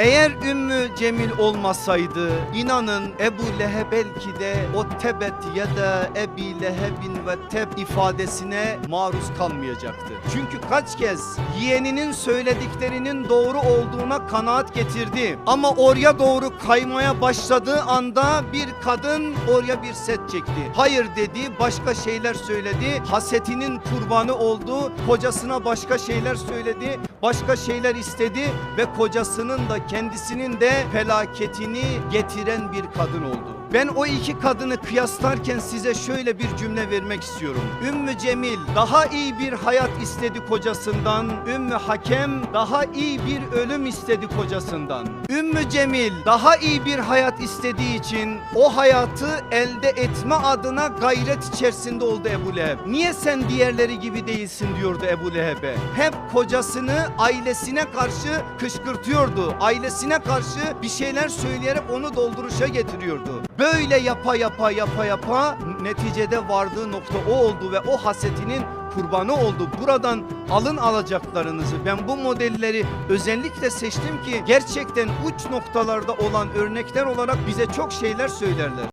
Eğer Ümmü Cemil olmasaydı inanın Ebu Leheb belki de o tebet ya da Ebi Lehebin ve teb ifadesine maruz kalmayacaktı. Çünkü kaç kez yeğeninin söylediklerinin doğru olduğuna kanaat getirdi. Ama oraya doğru kaymaya başladığı anda bir kadın oraya bir set çekti. Hayır dedi başka şeyler söyledi. Hasetinin kurbanı oldu. Kocasına başka şeyler söyledi. Başka şeyler istedi ve kocasının da kendisinin de felaketini getiren bir kadın oldu. Ben o iki kadını kıyaslarken size şöyle bir cümle vermek istiyorum. Ümmü Cemil daha iyi bir hayat istedi kocasından. Ümmü Hakem daha iyi bir ölüm istedi kocasından. Ümmü Cemil daha iyi bir hayat istediği için o hayatı elde etme adına gayret içerisinde oldu Ebu Leheb. Niye sen diğerleri gibi değilsin diyordu Ebu Leheb'e. Hep kocasını ailesine karşı kışkırtıyordu. Ailesine karşı bir şeyler söyleyerek onu dolduruşa getiriyordu. Böyle yapa yapa yapa yapa neticede vardığı nokta o oldu ve o hasetinin kurbanı oldu. Buradan alın alacaklarınızı ben bu modelleri özellikle seçtim ki gerçekten uç noktalarda olan örnekler olarak bize çok şeyler söylerler.